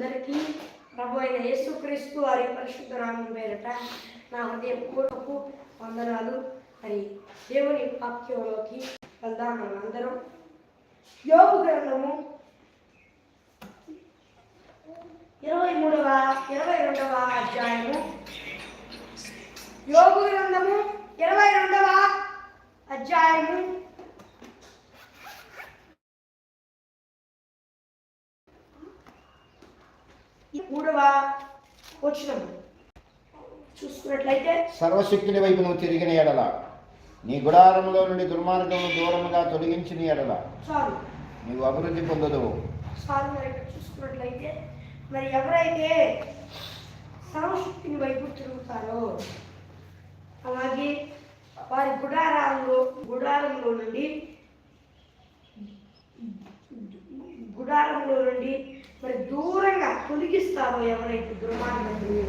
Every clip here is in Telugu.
అందరికీ ప్రభు అయిన యేసుక్రీస్తు వారి పరిశుద్ధ నామం పేరట నా హృదయపూర్వకు వందనాలు. మరి దేవుని వాక్యంలోకి వెళ్దాం మనం అందరం యోగు గ్రంథము ఇరవై మూడవ ఇరవై రెండవ అధ్యాయము. యోగు గ్రంథము ఇరవై రెండవ అధ్యాయము. మూడవ వచనము చూసుకున్నట్లయితే సర్వశక్తుని వైపు నువ్వు తిరిగిన ఎడల నీ గుడారంలో నుండి దుర్మార్గము దూరముగా తొలగించిన ఎడల చాలు. నీవు అభివృద్ధి పొందదువు. చాలు చూసుకున్నట్లయితే మరి ఎవరైతే సర్వశక్తిని వైపు తిరుగుతారో అలాగే వారి గుడారాల్లో గుడారంలో నుండి గుడారంలో నుండి మరి దూరంగా తొలగిస్తారో ఎవరైతే దుర్మార్గులు?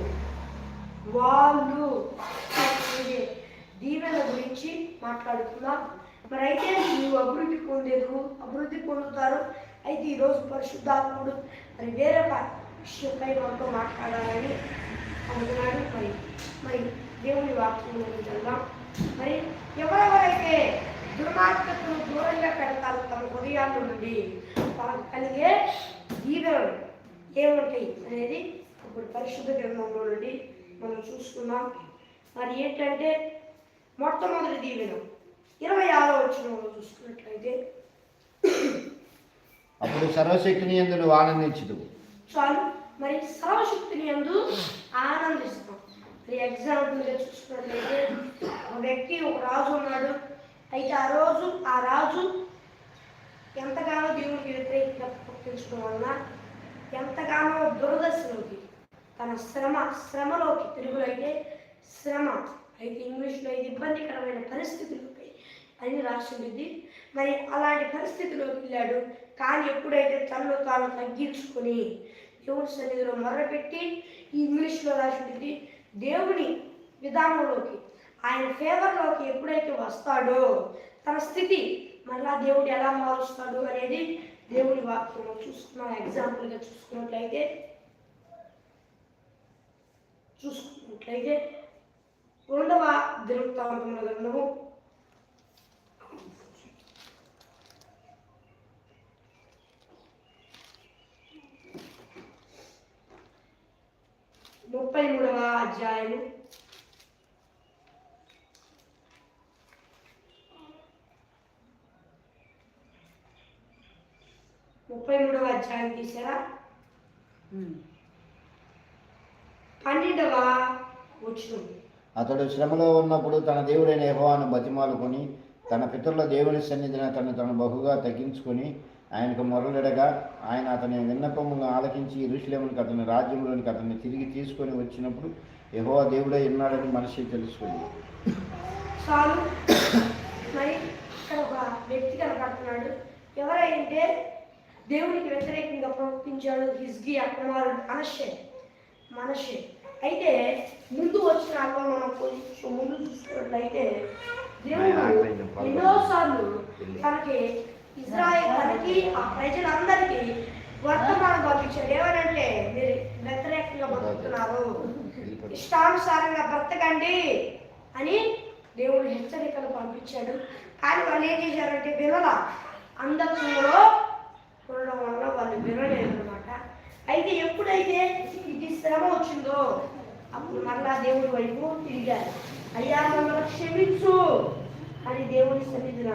వాళ్ళు. ఇది దీవెన గురించి మాట్లాడుకుందాం మరి అయితే నీవు అభివృద్ధి పొందేదు అభివృద్ధి పొందుతారు. అయితే ఈరోజు పరిశుద్ధాత్ముడు మరి వేరొక విషయంపై మనతో మాట్లాడాలని అనుకున్నాడు. మరి మరి దేవుని వాక్యం వెళ్దాం. మరి ఎవరెవరైతే దుర్మార్గతను దూరంగా పెడతారో తమ హృదయాల నుండి. తనకు కలిగే దీవెనలు ఏముంటాయి అనేది ఇప్పుడు పరిశుద్ధ గ్రంథంలో నుండి మనం చూసుకున్నాం మరి ఏంటంటే మొట్టమొదటి దీవెన. ఇరవై ఆరో వచ్చినంలో చూసుకున్నట్లయితే అప్పుడు సర్వశక్తిని ఎందు నువ్వు ఆనందించదు చాలు. మరి సర్వశక్తిని ఎందు ఆనందిస్తాం. మరి ఎగ్జాంపుల్గా చూసుకున్నట్లయితే ఒక వ్యక్తి ఒక రాజు ఉన్నాడు. అయితే ఆ రోజు ఆ రాజు ఎంతగానో దేవునికి వ్యతిరేకంగా ప్రవర్తించడం వలన ఎంతగానో దురదశలోకి తన శ్రమ శ్రమలోకి తెలుగులో అయితే శ్రమ అయితే ఇంగ్లీష్లో అయితే ఇబ్బందికరమైన పరిస్థితులపై అని రాసింది. మరి అలాంటి పరిస్థితిలోకి వెళ్ళాడు. కానీ ఎప్పుడైతే తనను తాను తగ్గించుకొని దేవుని సన్నిధిలో మొరపెట్టి ఈ ఇంగ్లీష్లో రాసింది దేవుని విధానంలోకి ఆయన ఫేవర్లోకి ఎప్పుడైతే వస్తాడో తన స్థితి మళ్ళా దేవుడు ఎలా మారుస్తాడు అనేది దేవుని వాక్యంలో చూసుకున్నాం ఎగ్జాంపుల్గా చూసుకున్నట్లయితే చూసుకున్నట్లయితే రెండవ దినవృత్తాంతముల గ్రంథము. ముప్పై మూడవ అధ్యాయము. ముప్పై మూడవ అధ్యాయం తీసారా పన్నెండవ వచ్చిన అతడు శ్రమలో ఉన్నప్పుడు తన దేవుడైన యెహోవాను బతిమాలుకొని తన పితరుల దేవుని సన్నిధిన తను తను బహుగా తగ్గించుకొని ఆయనకు మొరలిడగా ఆయన అతని విన్నపములను ఆలకించి ఇరుషులేమునికి అతని రాజ్యంలోనికి అతన్ని తిరిగి తీసుకొని వచ్చినప్పుడు యెహోవా దేవుడై ఉన్నాడని మనిషి తెలుసుకుంది. చాలు మరి ఇక్కడ ఒక వ్యక్తి కనపడుతున్నాడు. ఎవరైతే దేవునికి వ్యతిరేకంగా ప్రవర్తించాడు హిజ్గి కుమారుడు మనషే మనషే. అయితే ముందు వచ్చిన అక్కడ మనం కొంచెం ముందు చూసుకున్నట్లయితే దేవుడు ఎన్నోసార్లు తనకి ఇజ్రాయెల్ తనకి ఆ ప్రజలందరికీ వర్తమానం పంపించాడు. ఏమనంటే మీరు వ్యతిరేకంగా బతుకుతున్నారు. ఇష్టానుసారంగా బ్రతకండి అని దేవుడు హెచ్చరికలు పంపించాడు. కానీ వాళ్ళు ఏం చేశారంటే వినల. అంధత్వంలో ఉండడం వల్ల వాళ్ళు వినలేదు అనమాట అయితే ఎప్పుడైతే ఇది శ్రమ వచ్చిందో అప్పుడు మరలా దేవుడి వైపు తిరిగారు. అయ్యా మమ్మల్ని క్షమించు. అని దేవుని సన్నిధిన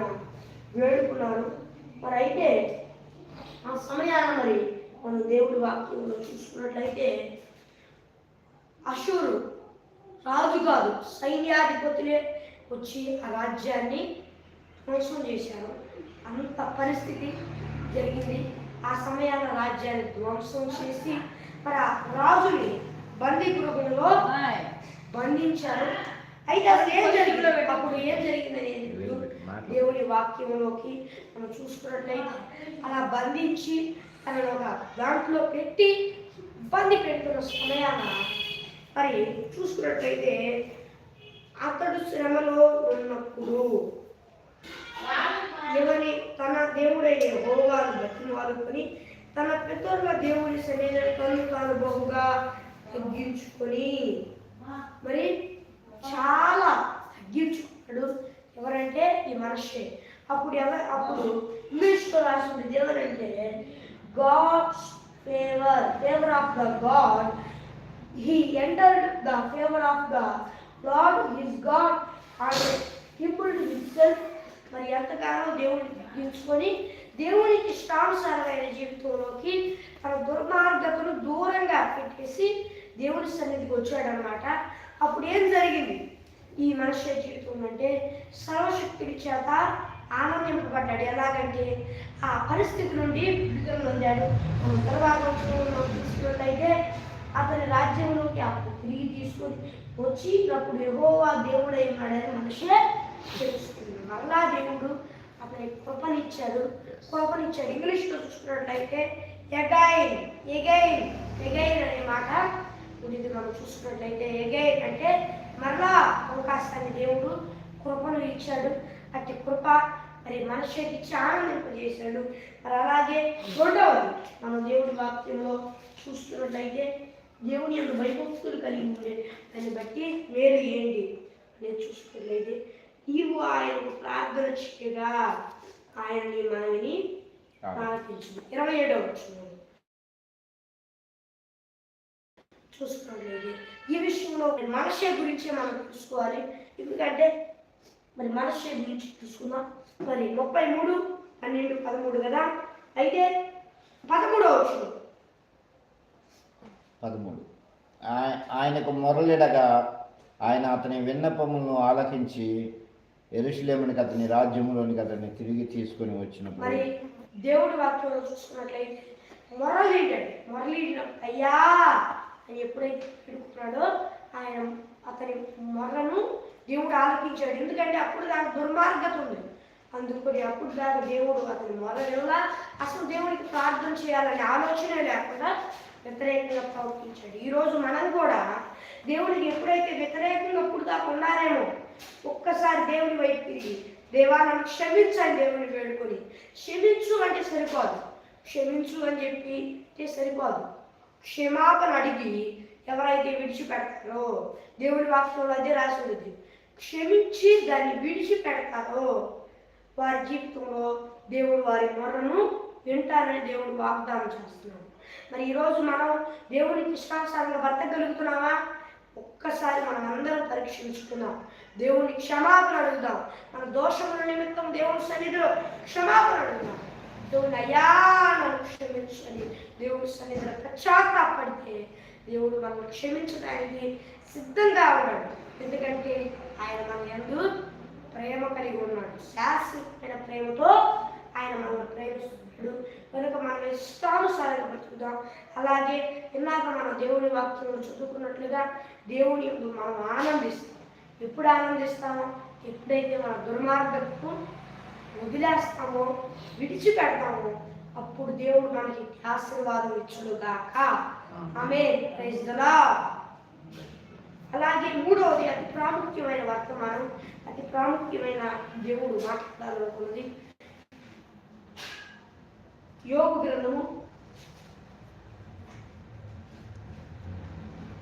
వేడుకున్నారు. మరి అయితే ఆ సమయాన మరి మనం దేవుడి వాక్యంలో చూసుకున్నట్లయితే అశూరు రాజు కాదు సైన్యాధిపతులే వచ్చి ఆ రాజ్యాన్ని ధ్వంసం చేశారు. అంత పరిస్థితి జరిగింది. ఆ సమయాన రాజ్యాన్ని ధ్వంసం చేసి మరి ఆ రాజుని బందీ గృహంలో బంధించారు. అయితే అసలు ఏం జరిగింది? అప్పుడు ఏం జరిగింది అనేది దేవుని వాక్యంలోకి మనం చూసుకున్నట్లయితే అలా బంధించి తనను ఒక దాంట్లో పెట్టి ఇబ్బంది పెడుతున్న సమయాన మరి చూసుకున్నట్లయితే అతడు శ్రమలో ఉన్నప్పుడు ఏమని తన దేవుడైన హోవాను బతిని వాడుకొని తన పితరుల దేవుని సన్నిధిని తను తాను బహుగా తగ్గించుకొని మరి చాలా తగ్గించుకున్నాడు. ఎవరంటే ఈ మనిషి అప్పుడు ఎవరు? అప్పుడు ఇంగ్లీష్లో రాసింది ఎవరంటే God's favour favour of the God he entered the favour of the Lord his God and humbled self మరి ఎంతగానో దేవుడిని తగ్గించుకొని దేవునికి ఇష్టానుసారమైన జీవితంలోకి తన దుర్మార్గతను దూరంగా పెట్టేసి దేవుని సన్నిధికి వచ్చాడనమాట అప్పుడు ఏం జరిగింది? ఈ మనుష్య జీవితం అంటే సర్వశక్తికి చేత ఆనందింపబడ్డాడు. ఎలాగంటే ఆ పరిస్థితి నుండి విడుదల పొందాడు. మనం తర్వాత తీసుకున్నట్లయితే అతని రాజ్యంలోకి అప్పుడు తిరిగి తీసుకొని వచ్చినప్పుడు ఎవో ఆ దేవుడై ఉన్నాడని మనిషి తెలుసు. మరలా దేవుడు అతని కృపనిచ్చాడు కృపనిచ్చాడు. ఇంగ్లీష్లో చూసుకున్నట్లయితే ఎగైన్ ఎగైన్ ఎగైన్ అనే మాట ఇది మనం చూసుకున్నట్లయితే ఎగైన్ అంటే మరలా అవకాశాన్ని దేవుడు కృపను ఇచ్చాడు. అట్టి కృప మరి మనుషులకి ఇచ్చి ఆనందింపజేశాడు మరి అలాగే రెండవది మనం దేవుడి వాక్యంలో చూస్తున్నట్లయితే దేవుని యొక్క భయభక్తులు కలిగి ఉండే దాన్ని బట్టి మేలు ఏంటి అనేది చూసుకున్నట్లయితే నీవు ఆయనకు ప్రార్థన చేయగా ఆయన నీ మనవిని ప్రార్థించు ఇరవై ఏడవ చూసుకున్నట్లయితే ఈ విషయంలో మనుష్య గురించి మనం చూసుకోవాలి ఎందుకంటే మరి మనుష్య గురించి చూసుకుందాం మరి ముప్పై మూడు పన్నెండు పదమూడు కదా? అయితే పదమూడవ వచ్చిన పదమూడు. ఆయ- ఆయనకు మొరలిడగా ఆయన అతని విన్నపములను ఆలకించి ఎరుషులేమునికి అతని రాజ్యంలోనికి అతన్ని తిరిగి తీసుకొని వచ్చినప్పుడు మరి దేవుడి వాక్యంలో చూసుకున్నట్లయితే మొరలీడాడు మొరలీడిన అయ్యా! అని ఎప్పుడైతే పిలుపుకున్నాడో ఆయన అతని మొర్రను దేవుడు ఆలకించాడు. ఎందుకంటే అప్పుడు దాని దుర్మార్గత ఉంది. అందుకని అప్పుడు దాకా దేవుడు అతని మొరలుగా అసలు దేవుడికి ప్రార్థన చేయాలనే ఆలోచన లేకుండా వ్యతిరేకంగా ప్రవర్తించాడు. ఈరోజు మనం కూడా దేవుడికి ఎప్పుడైతే వ్యతిరేకంగా అప్పుడు దాకా ఉన్నారేమో ఒక్కసారి దేవుని వైపు తిరిగి దేవా నన్ను క్షమించండి దేవుని వేడుకొని క్షమించు అంటే సరిపోదు. క్షమించు అని చెప్పి సరిపోదు. క్షమాపణ అడిగి ఎవరైతే విడిచిపెడతారో దేవుని వాక్యంలో అదే రాసి ఉంది. క్షమించి దాన్ని విడిచిపెడతారో వారి జీవితంలో దేవుడు వారి మొరను వింటారని దేవుడు వాగ్దానం చేస్తున్నాడు. మరి ఈరోజు మనం దేవునికి ఇష్టానుసారంగా బ్రతకగలుగుతున్నామా ఒక్కసారి మనం అందరం పరీక్షించుకున్నాం దేవుని క్షమాపణ అడుగుదాం. మన దోషముల నిమిత్తం దేవుని సన్నిధిలో క్షమాపణ అడుగుదాం. దేవుని అయ్యా నన్ను క్షమించని దేవుని సన్నిధిలో పశ్చాత్తాపడితే దేవుడు మనల్ని క్షమించడానికి సిద్ధంగా ఉన్నాడు. ఎందుకంటే ఆయన మన యందు ప్రేమ కలిగి ఉన్నాడు. శాశ్వతమైన ప్రేమతో ఆయన మనల్ని ప్రేమిస్తున్నాడు. కనుక మనం ఇష్టానుసారంగా బతుకుదాం అలాగే ఇందాక మనం దేవుని వాక్యం చదువుకున్నట్లుగా దేవుని మనం ఆనందిస్తాం. ఎప్పుడు ఆనందిస్తామో ఎప్పుడైతే మన దుర్మార్గతను వదిలేస్తామో విడిచిపెడతామో అప్పుడు దేవుడు మనకి ఆశీర్వాదం ఇచ్చుగాక ఆమె అలాగే మూడవది అతి ప్రాముఖ్యమైన వర్తమానం అతి ప్రాముఖ్యమైన దేవుడు మాట్లాడాలనుకున్నది యోగు గ్రంథము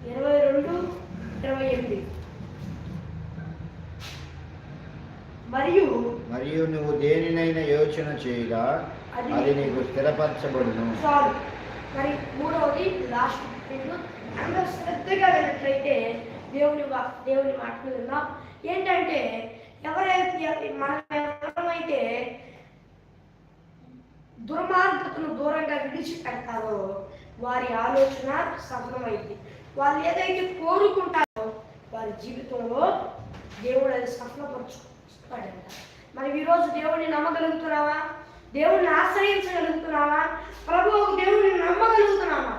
ఇరవై రెండు ఇరవై ఎనిమిది మరియు మరియు నువ్వు దేనినైనా యోచన చేయగా అది నీకు స్థిరపరచబడును. మరి మూడవది లాస్ట్ అందరూ శ్రద్ధగా విన్నట్లయితే దేవుని దేవుని మాటలు విన్నాం. ఏంటంటే ఎవరైతే మనం ఎవరైతే దుర్మార్గతను దూరంగా విడిచిపెడతారో వారి ఆలోచన సఫలమైంది. వాళ్ళు ఏదైతే కోరుకుంటారో వారి జీవితంలో దేవుడు అది సఫలపరుచుకుంటాడంట. మరి ఈరోజు దేవుడిని నమ్మగలుగుతున్నావా? దేవుడిని ఆశ్రయించగలుగుతున్నావా? ప్రభు దేవుడిని నమ్మగలుగుతున్నావా?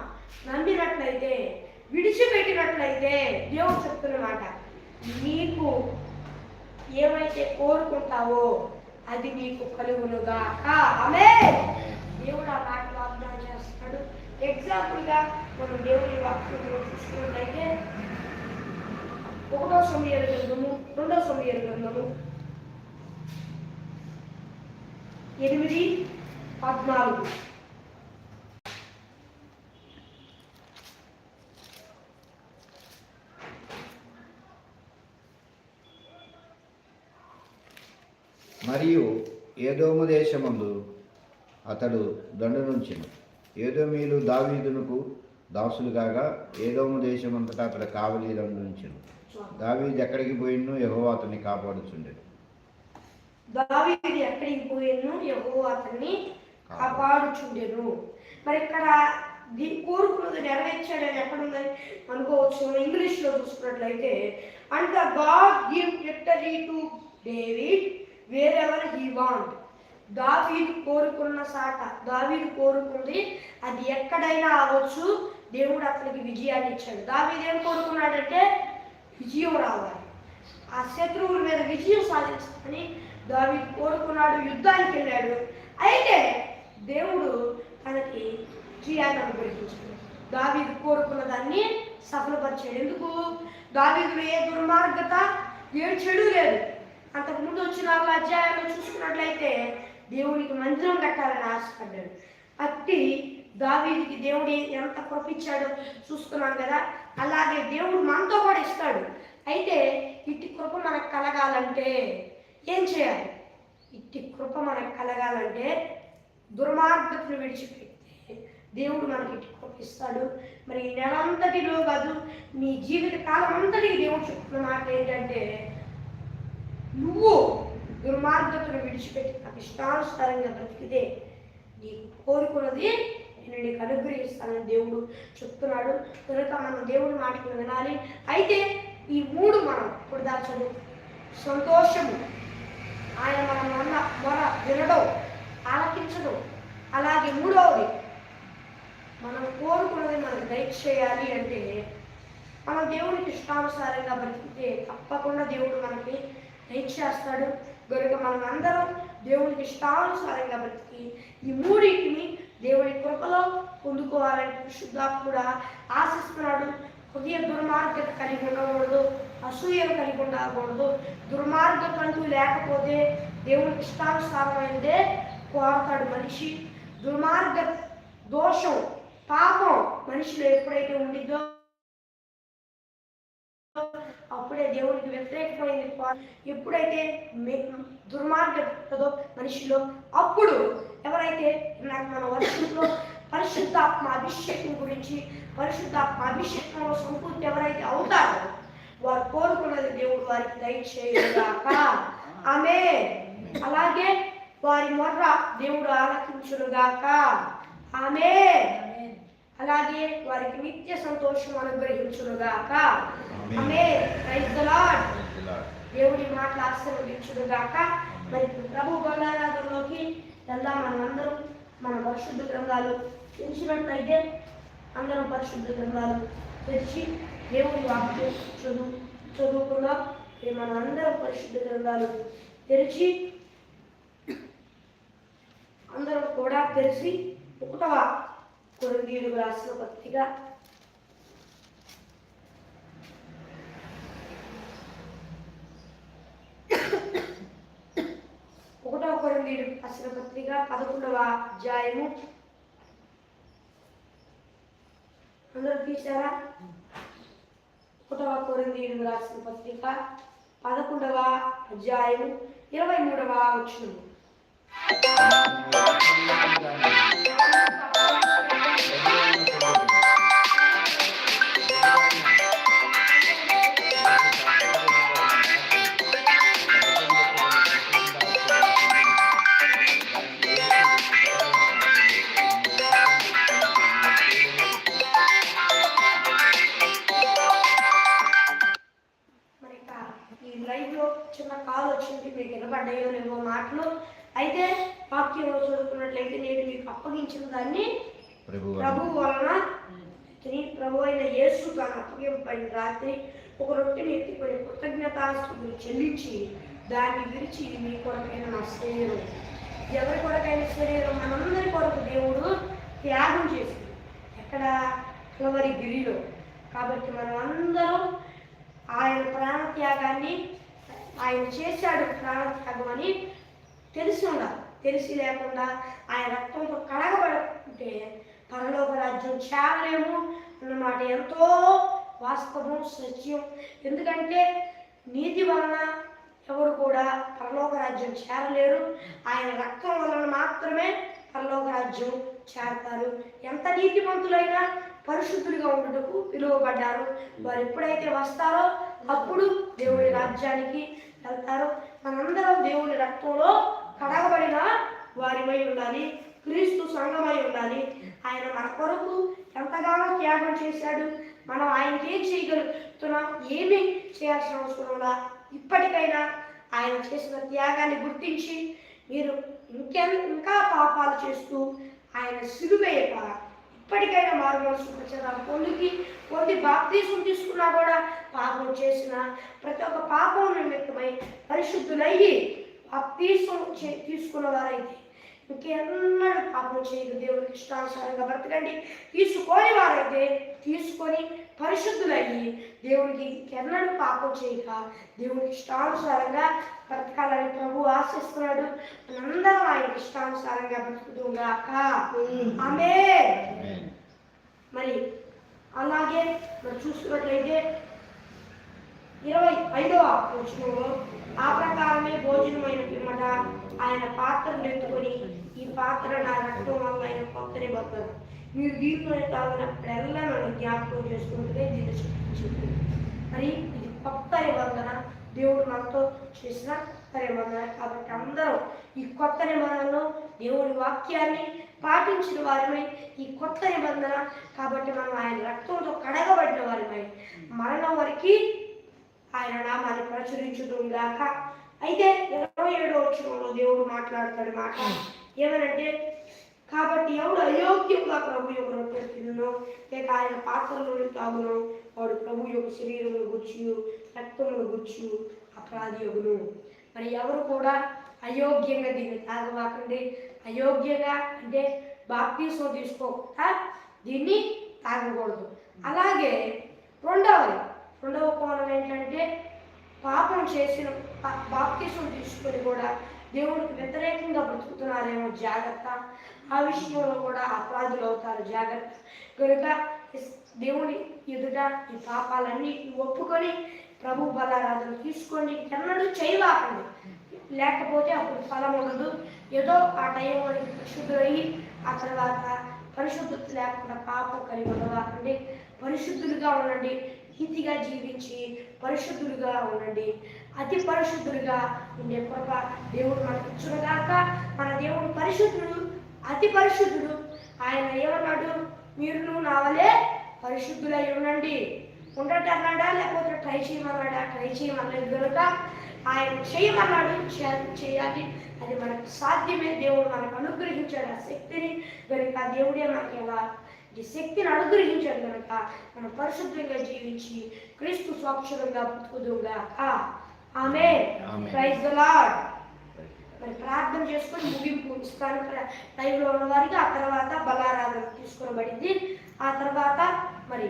నమ్మినట్లయితే విడిచిపెట్టినట్లయితే దేవుడు చెప్తున్నమాట నీకు ఏమైతే కోరుకుంటావో అది నీకు కలుగునుగా ఆమె దేవుడు ఆ మాట వాగ్దానం చేస్తాడు ఎగ్జాంపుల్గా మనం దేవుని వాక్యంలో చూసుకున్నట్లయితే ఒకటో సమయ గ్రంథము రెండో సమయ గ్రంథము ఎనిమిది పద్నాలుగు. మరియు ఏదోము దేశమందు అతడు దండనుంచెను. ఏదోమీలు దావీదునకు దాసులు కాగా ఏదోము దేశమంతటా అతడు కావలి దండనుంచెను. దావీదు ఎక్కడికి పోయిందో యహో అతన్ని కాపాడుచుండెను. దావీదు ఎక్కడికి పోయినో? యహో అతన్ని కాపాడుచుండెను. మరి ఇక్కడ కోరుకున్నది నెరవేర్చాడని ఎక్కడుంది అనుకోవచ్చు. ఇంగ్లీష్లో చూసుకున్నట్లయితే and God give victory to David wherever he want దావీదు కోరుకున్న సాట దావీదు కోరుకుంది అది ఎక్కడైనా అవ్వచ్చు. దేవుడు అతనికి విజయాన్ని ఇచ్చాడు. దావీదు ఏం కోరుకున్నాడంటే విజయం రావాలి. ఆ శత్రువుల మీద విజయం సాధించాలని దావీదు కోరుకున్నాడు యుద్ధానికి వెళ్ళాడు. అయితే దేవుడు తనకి విజయాన్ని అనుగ్రహించాడు. దావీదు కోరుకున్న దాన్ని సఫలపరిచాడు. ఎందుకు? దావీదులో ఏ దుర్మార్గత ఏ చెడు లేదు. అంతకుముందు వచ్చిన నాలుగు అధ్యాయాల్లో చూసుకున్నట్లయితే దేవునికి మందిరం కట్టాలని ఆశపడ్డాడు. అట్టి దావీదికి దేవుడు ఎంత కృపించాడో చూస్తున్నాం కదా. అలాగే దేవుడు మనతో కూడా ఇస్తాడు. అయితే ఇట్టి కృప మనకు కలగాలంటే ఏం చేయాలి? ఇట్టి కృప మనకు కలగాలంటే దుర్మార్గతను విడిచిపెట్టి దేవుడు మనకి ఇట్టి కృప ఇస్తాడు. మరి ఈ నెలంతటిలో కాదు నీ జీవిత కాలం అంతటికి దేవుడు చెప్తున్న మాట ఏంటంటే నువ్వు దుర్మార్గతను విడిచిపెట్టి నాకు ఇష్టానుసారంగా బ్రతికితే నీకు కోరుకున్నది నేను నీకు అనుగ్రహిస్తానని దేవుడు చెప్తున్నాడు. కనుక మనం దేవుడి మాటలు వినాలి. అయితే ఈ మూడు మనం ఇప్పుడు దాచదు సంతోషము ఆయన మన మొన్న మొర వినడం ఆలకించడం అలాగే మూడవది మనం కోరుకున్నది చేయాలి అంటే మనం దేవునికి ఇష్టానుసారంగా బ్రతికితే తప్పకుండా దేవుడు మనకి దయచేస్తాడు కనుక మనం అందరం దేవునికి ఇష్టానుసారంగా బ్రతికి ఈ మూడింటిని దేవుడి కృపలో పొందుకోవాలని పరిశుద్ధాత్మ కూడా ఆశిస్తున్నాడు. హృదయ దుర్మార్గత కలిగి ఉండకూడదు అసూయలు కలిగి ఉండకూడదు. దుర్మార్గతలు లేకపోతే దేవునికి ఇష్టానుసారమైనదే కోరతాడు మనిషి. దుర్మార్గ దోషం పాపం మనిషిలో ఎప్పుడైతే ఉండిద్దో అప్పుడే దేవునికి వ్యతిరేకమైంది ఎప్పుడైతే దుర్మార్గం దుర్మార్గతదో మనిషిలో అప్పుడు ఎవరైతే నాకు మన వర్షంలో పరిశుద్ధాత్మ అభిషేకం గురించి పరిశుద్ధాత్మ అభిషేకంలో సంపూర్తి ఎవరైతే అవుతారో వారు కోరుకున్నది దేవుడు వారికి దయచేయగాక. ఆమె అలాగే వారి మొర్ర దేవుడు ఆలకించునుగాక. ఆమె అలాగే వారికి నిత్య సంతోషం అనుగ్రహించునుగాక. ఆమె ప్రైజ్ ద లార్డ్ దేవుడి మాటలు ఆశీర్వదించునుగాక. మరి ప్రభు బంగారాధంలోకి వెళ్దాం మనం అందరం మన పరిశుద్ధ గ్రంథాలు తెలిసినట్లయితే అందరం పరిశుద్ధ గ్రంథాలు తెరిచి దేవుడి వాక్యం చదువు చదువుకుందాం మనం అందరం పరిశుద్ధ గ్రంథాలు తెరిచి అందరం కూడా తెలిసి ఒకటవ కొరందీయులకు రాసిన పత్రిక. ఒకటవ కొరందీయుడు రాసిన పత్రిక పదకొండవ అధ్యాయము. అందరూ తీసారా ఒకటవ కొరందీయుడు రాసిన పత్రిక పదకొండవ అధ్యాయము ఇరవై మూడవ వచ్చిన లేవో మాటలు. అయితే వాక్యంలో చదువుకున్నట్లయితే నేను మీకు అప్పగించిన దాన్ని ప్రభు వలన. ప్రభు అయిన యేసు తన అప్పగింపైన రాత్రి ఒక రొట్టెని ఎత్తుకొని కృతజ్ఞతాస్తుతులు చెల్లించి దాన్ని విరిచి మీ కొరకైన నా శరీరం. ఎవరి కొరకైన శరీరం? మనందరి కొరకు దేవుడు త్యాగం చేసింది ఎక్కడ? కలవరి గిరిలో. కాబట్టి మనం అందరం ఆయన ప్రాణ త్యాగాన్ని ఆయన చేశాడు ప్రాణ త్యాగం అని తెలిసి ఉండాలి తెలిసి లేకుండా ఆయన రక్తంతో కడగబడుకుంటే పరలోక రాజ్యం చేరలేము అన్నమాట. ఎంతో వాస్తవం సత్యం. ఎందుకంటే నీతి వలన ఎవరు కూడా పరలోక రాజ్యం చేరలేరు. ఆయన రక్తం వలన మాత్రమే పరలోక రాజ్యం చేరతారు. ఎంత నీతిమంతులైనా పరిశుద్ధులుగా ఉండటకు పిలువబడ్డారు. వారు ఎప్పుడైతే వస్తారో అప్పుడు దేవుడి రాజ్యానికి వెళ్తారు. మనందరం దేవుని రక్తంలో కడగబడిన వారిమై ఉండాలి. క్రీస్తు సంఘమై ఉండాలి. ఆయన మన కొరకు ఎంతగానో త్యాగం చేశాడు. మనం ఆయనకి ఏం చేయగలుగుతున్నాం? ఏమీ చేయాల్సిన అవసరం ఇప్పటికైనా ఆయన చేసిన త్యాగాన్ని గుర్తించి మీరు ఇంకెం ఇంకా పాపాలు చేస్తూ ఆయన సిలువేయక ఇప్పటికైనా మారు మనసు ప్రచారం పొందికి పొంది బాప్తీసం తీసుకున్నా కూడా పాపం చేసిన ప్రతి ఒక్క పాపం నిమిత్తమై పరిశుద్ధులయ్యి బాప్తీసం చే- తీసుకున్న వారైతే ఇంకెన్నడూ పాపం చేయదు దేవునికి ఇష్టానుసారంగా బ్రతకండి. తీసుకోని వారైతే తీసుకొని పరిశుద్ధులయ్యి. దేవునికి ఇంకెన్నడూ పాపం చేయక దేవునికి ఇష్టానుసారంగా బ్రతకాలని ప్రభు ఆశిస్తున్నాడు. మనందరం ఆయన ఇష్టానుసారంగా బ్రతుకుతుందాక ఆమె. మరి అలాగే మరి చూసుకున్నట్లయితే ఇరవై ఐదవ వచనంలో ఆ ప్రకారమే భోజనమైన పిమ్మట ఆయన పాత్రను ఎత్తుకొని ఈ పాత్ర నా రక్తం వల్ల ఆయన కొత్త నిబంధన మీరు దీంట్లో తాగినప్పుడల్లా నన్ను జ్ఞాపకం చేసుకుంటే దీన్ని మరి ఇది కొత్త నిబంధన. దేవుడు మనతో చేసిన కొత్త నిబంధన. కాబట్టి అందరం ఈ కొత్త నిబంధనలో దేవుడి వాక్యాన్ని పాటించిన వారిమై ఈ కొత్త నిబంధన. కాబట్టి మనం ఆయన రక్తంతో కడగబడిన వారిమై మరణం వరకు ఆయన నామాన్ని ప్రచురించుదుగాక అయితే ఇరవై ఏడో వచ్చినంలో దేవుడు మాట్లాడతాడు మాట ఏమనంటే కాబట్టి ఎవడు అయోగ్యంగా ప్రభు యొక్క రొట్టెలు తిన్నునో లేక ఆయన పాత్రలో తాగును వాడు ప్రభు యొక్క శరీరమును గుర్చి రక్తమును గుర్చి అపరాధి యొగును మరి ఎవరు కూడా అయోగ్యంగా దీన్ని తాగవాకండి అయోగ్యంగా అంటే బాప్తీసం తీసుకోకుండా దీన్ని తాగకూడదు. అలాగే రెండవది రెండవ కోణం ఏంటంటే పాపం చేసిన పా- బాప్తీసం తీసుకొని కూడా దేవుడికి వ్యతిరేకంగా బ్రతుకుతున్నారేమో జాగ్రత్త. ఆ విషయంలో కూడా అపరాధులు అవుతారు జాగ్రత్త. కనుక దేవుడి దేవుని ఎదుట ఈ పాపాలన్నీ ఒప్పుకొని ప్రభు బలారాధన తీసుకోండి. ఎన్నడూ చేయలేకండి లేకపోతే అప్పుడు ఫలం ఉండదు. ఏదో ఆ టైం పరిశుద్ధులయ్యి ఆ తర్వాత పరిశుద్ధత లేకుండా పాపం కలిగి ఉండవాకండి పరిశుద్ధులుగా ఉండండి. నీతిగా జీవించి పరిశుద్ధులుగా ఉండండి. అతి పరిశుద్ధులుగా ఉండే కృప దేవుడు మనకు ఇచ్చునుగాక మన దేవుడు పరిశుద్ధుడు అతి పరిశుద్ధుడు. ఆయన ఏమన్నాడు? మీరు నా వలే పరిశుద్ధులై ఉండండి. ఉండటం అన్నాడా? లేకపోతే ట్రై చేయమన్నాడా? ట్రై చేయమన్నది కనుక ఆయన చేయమన్నాడు. చేయాలి. అది మనకు సాధ్యమే. దేవుడు మనకు అనుగ్రహించాడు ఆ శక్తిని. కనుక దేవుడే మనకి ఎలా ఈ శక్తిని అనుగ్రహించాడు కనుక మనం పరిశుద్ధంగా జీవించి క్రీస్తు స్వాక్షరంగా బ్రతుకుదుగా ఆమె. ప్రైజ్ ద లార్డ్ మరి ప్రార్థన చేసుకొని ముగింపు ఇస్తాను లైవ్లో ఉన్న వారికి ఆ తర్వాత బలారాధన తీసుకునబడింది ఆ తర్వాత మరి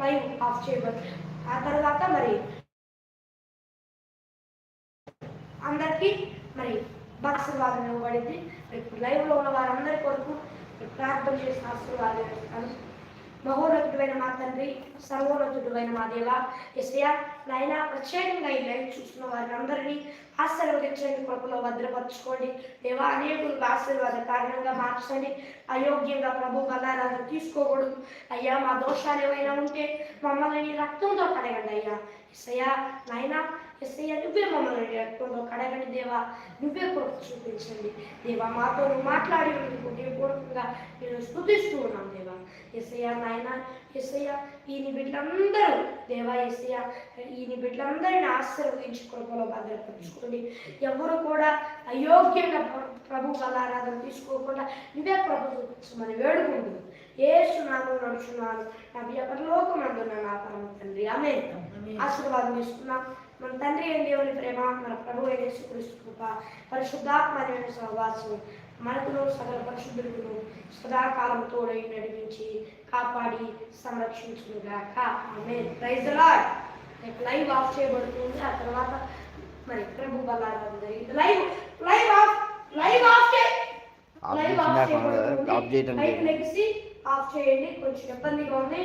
లైవ్ ఆఫ్ చేయబడి ఆ తర్వాత మరి అందరికీ మరి ఆశీర్వాదం ఇవ్వబడింది. లైవ్లో ఉన్న వారందరి కొరకు ప్రార్థన చేసిన ఆశీర్వాదం ఇస్తాను మా తండ్రి సర్వోన్నతుడైన మా దేవ ఎస్యా నాయన ప్రత్యేకంగా ఈ లైఫ్ చూస్తున్న వారిని అందరినీ ఆశీర్వదించండి కృపలో భద్రపరచుకోండి. దేవా అనేకులకు ఆశీర్వాద కారణంగా మార్చండి. అయోగ్యంగా ప్రభు బలారాధన తీసుకోకూడదు. అయ్యా మా దోషాలు ఏమైనా ఉంటే మమ్మల్ని రక్తంతో కడగండి అయ్యా. ఎస్ఐయా నాయన ఎస్ఐయా నువ్వే మమ్మల్ని నీ రక్తంతో కడగండి దేవా. నువ్వే కృప చూపించండి. దేవా మాతో నువ్వు మాట్లాడి పూర్వకంగా నేను స్థుతిస్తూ ఉన్నాం దేవా. ఎస్ఐయా నాయన ఎస్ఐయా ఈయన బిడ్డలందరూ దేవా ఎస్ఐయా ఈయన బిడ్డలందరిని ఆశీర్వదించి కృపలో భద్రపరచుకోండి. ఎవరు కూడా అయోగ్యంగా ప్ర- ప్రభు బలారాధన తీసుకోకుండా నువ్వే ప్రభు చూపించమని వేడుకుంటూ ఏసునామం నడుచున్నాను. నా పరలోకం అందున్న నా పరమ తండ్రి. ఆమె ఆశీర్వాదం ఇస్తున్నాం మన తండ్రి అయిన దేవుని ప్రేమ మన ప్రభు అయిన యేసుక్రీస్తు కృప పరిశుద్ధాత్మైన సహవాసం మనకును సకల పరిశుద్ధులను సదాకాలం తోడై నడిపించి కాపాడి సంరక్షించుగాక ఆమె ప్రైజ్ లాడ్ లైవ్ ఆఫ్ చేయబడుతుంది. ఆ తర్వాత మరి ప్రభు బలారాధన జరిగింది. Live live off live off live off చేయబడుతుంది. లైవ్. లెగిసి ఆఫ్ చేయండి. కొంచెం ఇబ్బందిగా ఉంది.